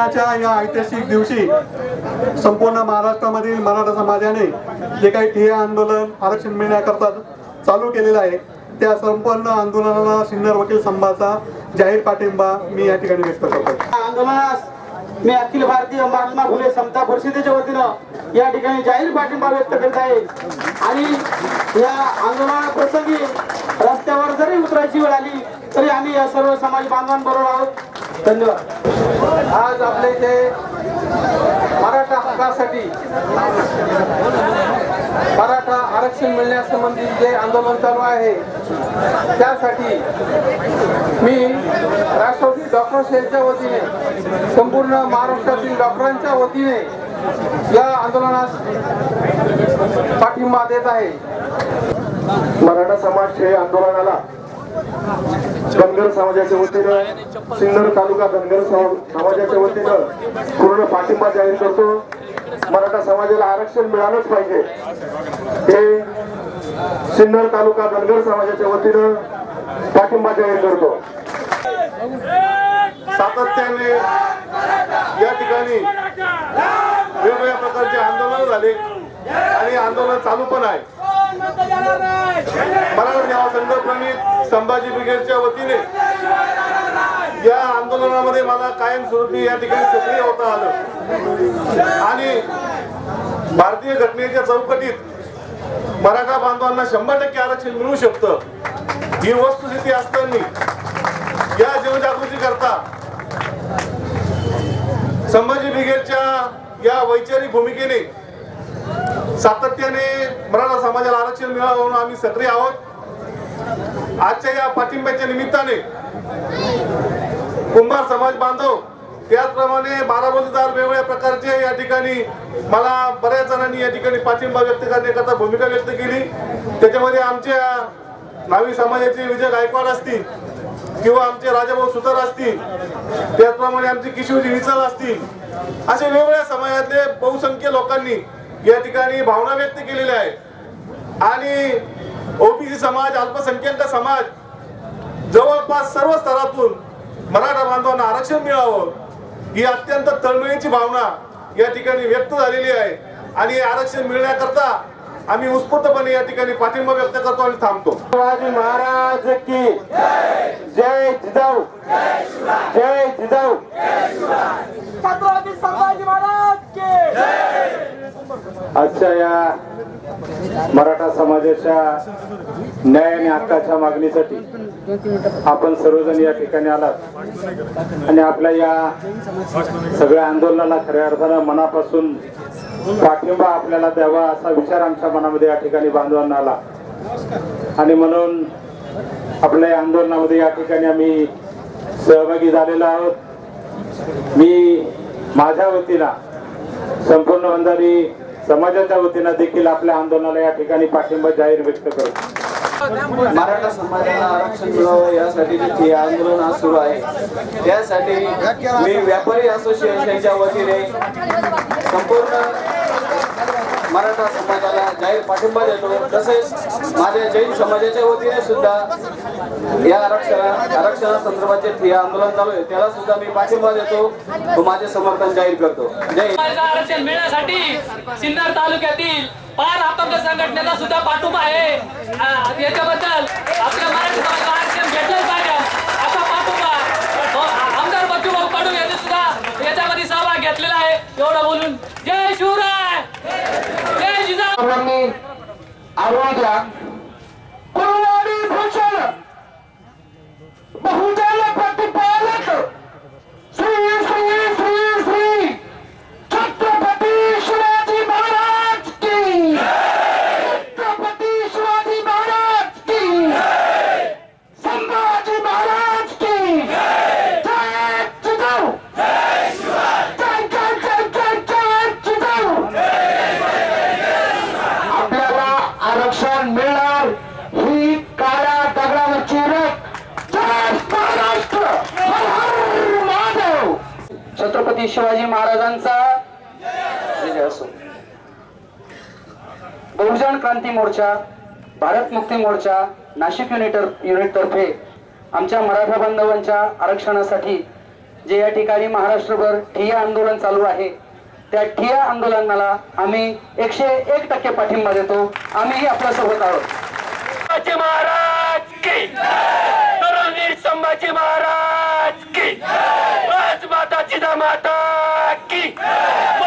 आजच्या या ऐतिहासिक दिवशी संपूर्ण महाराष्ट्रामधील मराठा समाजाने जे काही ठिय्या आंदोलन आरक्षण मिळण्याकरता चालू केलेलं आहे त्या संपूर्ण आंदोलनाला सिन्नर वकील संघाचा जाहीर पाठिंबा मी या ठिकाणी व्यक्त करतो आंदोलनास मी अखिल भारतीय महात्मा फुले समता परिषदेच्या वतीनं या ठिकाणी जाहीर पाठिंबा व्यक्त करत आहे. आणि या आंदोलनाप्रसंगी रस्त्यावर जरी उतरायची वेळ आली तरी आम्ही या सर्व समाज बांधवांबरोबर आहोत. धन्यवाद. आज आपल्या इथे मराठा हक्कासाठी मराठा आरक्षण मिळण्यासंबंधी जे आंदोलन चालू आहे त्यासाठी मी राष्ट्रवादी डॉक्टर्स यांच्या वतीने संपूर्ण महाराष्ट्रातील डॉक्टरांच्या वतीने या आंदोलनास पाठिंबा देत आहे. मराठा समाज हे आंदोलनाला धनगर समाजाच्या वतीनं सिन्नर तालुका धनगर समाजाच्या वतीनं पूर्ण पाठिंबा जाहीर करतो. मराठा समाजाला आरक्षण मिळालंच पाहिजे. हे सिन्नर तालुका धनगर समाजाच्या वतीनं पाठिंबा जाहीर करतो. सातत्याने या ठिकाणी वेगवेगळ्या प्रकारचे आंदोलन झाले. आणि आंदोलन चालू पण आहे. संभाजी ब्रिगेडच्या वतीने या आंदोलनामध्ये मला कायमस्वरूपी या ठिकाणी सक्रिय होता आलं. आणि भारतीय घटनेच्या चौकटीत मराठा बांधवांना शंभर टक्के आरक्षण मिळू शकतं ही वस्तुस्थिती असताना या जीवजागृती करता संभाजी ब्रिगेडच्या या वैचारिक भूमिकेने सातत्याने मराठा समाजाला आरक्षण मिळावं म्हणून आम्ही सक्रिय आहोत. आजच्या या पाठिंब्याच्या निमित्ताने कुंभार समाज बांधव त्याचप्रमाणे बारामतीदार वेगवेगळ्या प्रकारचे या ठिकाणी मला बऱ्याच जणांनी या ठिकाणी पाठिंबा व्यक्त करण्याकरता भूमिका व्यक्त केली. त्याच्यामध्ये आमच्या नावी समाजाचे विजय गायकवाड असतील किंवा आमचे राजाभाऊ सुतार असतील त्याचप्रमाणे आमचे किशोरजी विचार असतील असे वेगवेगळ्या समाजातले बहुसंख्य लोकांनी या ठिकाणी भावना व्यक्त केलेल्या आहेत. आणि ओबीसी समाज अल्पसंख्याक समाज जवळपास सर्व स्तरातून मराठा बांधवांना आरक्षण मिळावं ही अत्यंत तळमळीची भावना या ठिकाणी व्यक्त झालेली आहे. आणि हे आरक्षण मिळण्याकरता आम्ही उत्स्फूर्तपणे या ठिकाणी पाठिंबा व्यक्त करतो आणि थांबतो. शिवाजी महाराज की जय जिजाऊ. जय जिजाऊ. छत्रपती संभाजी महाराज के आजच्या या मराठा समाजाच्या न्याय आणि हक्काच्या मागणीसाठी आपण सर्वजण या ठिकाणी आलात. आणि आपल्या या सगळ्या आंदोलनाला खऱ्या अर्थानं मनापासून पाठिंबा आपल्याला द्यावा असा विचार आमच्या मनामध्ये या ठिकाणी बांधवांना आला. आणि म्हणून आपल्या या आंदोलनामध्ये या ठिकाणी आम्ही सहभागी झालेलो आहोत. मी माझ्या वतीला संपूर्ण वंजारी समाजाच्या वतीनं देखील आपल्या आंदोलनाला या ठिकाणी पाठिंबा जाहीर व्यक्त करतो मराठा समाजाला आरक्षण मिळावं यासाठी जे आंदोलन आज सुरू आहे त्यासाठी मी व्यापारी असोसिएशनच्या वतीने संपूर्ण मराठा समाज जाहीर पाठिंबा देतो. तसेच माझ्या जैन समाजाच्या वतीने सुद्धा या आरक्षणा आरक्षणासंदर्भात जे आंदोलन चालू आहे त्याला सुद्धा मी पाठिंबा देतो व माझे समर्थन जाहीर करतो. जय आरक्षण मिळण्यासाठी सिन्नर तालुक्यातील पार अपंग संघटनेला सुद्धा पाठिंबा आहे. याच्याबद्दल आपल्या मराठी आरक्षण भेटलंच पाहिजे. असा पाठिंबा हो, आमदार आमदार बच्चूभाऊ कडू यांनी सुद्धा याच्यामध्ये सहभाग घेतलेला आहे. एवढं बोलून. जय शिवराय! जय सर्वांनी आरोग्य द्या कुलवाडी भूषण बहुजन छत्रपती शिवाजी महाराजांचा विजय असो बहुजन क्रांती मोर्चा भारत मुक्ती मोर्चा नाशिक युनिट युनिट तर्फे आमच्या मराठा बांधवांच्या आरक्षणासाठी जे या ठिकाणी महाराष्ट्रभर ठिय्या आंदोलन चालू आहे त्या ठिय्या आंदोलनाला आम्ही एकशे एक टक्के पाठिंबा देतो. आम्हीही आपल्यासोबत आहोत संभाजी महाराज की धर्मवीर संभाजी महाराज की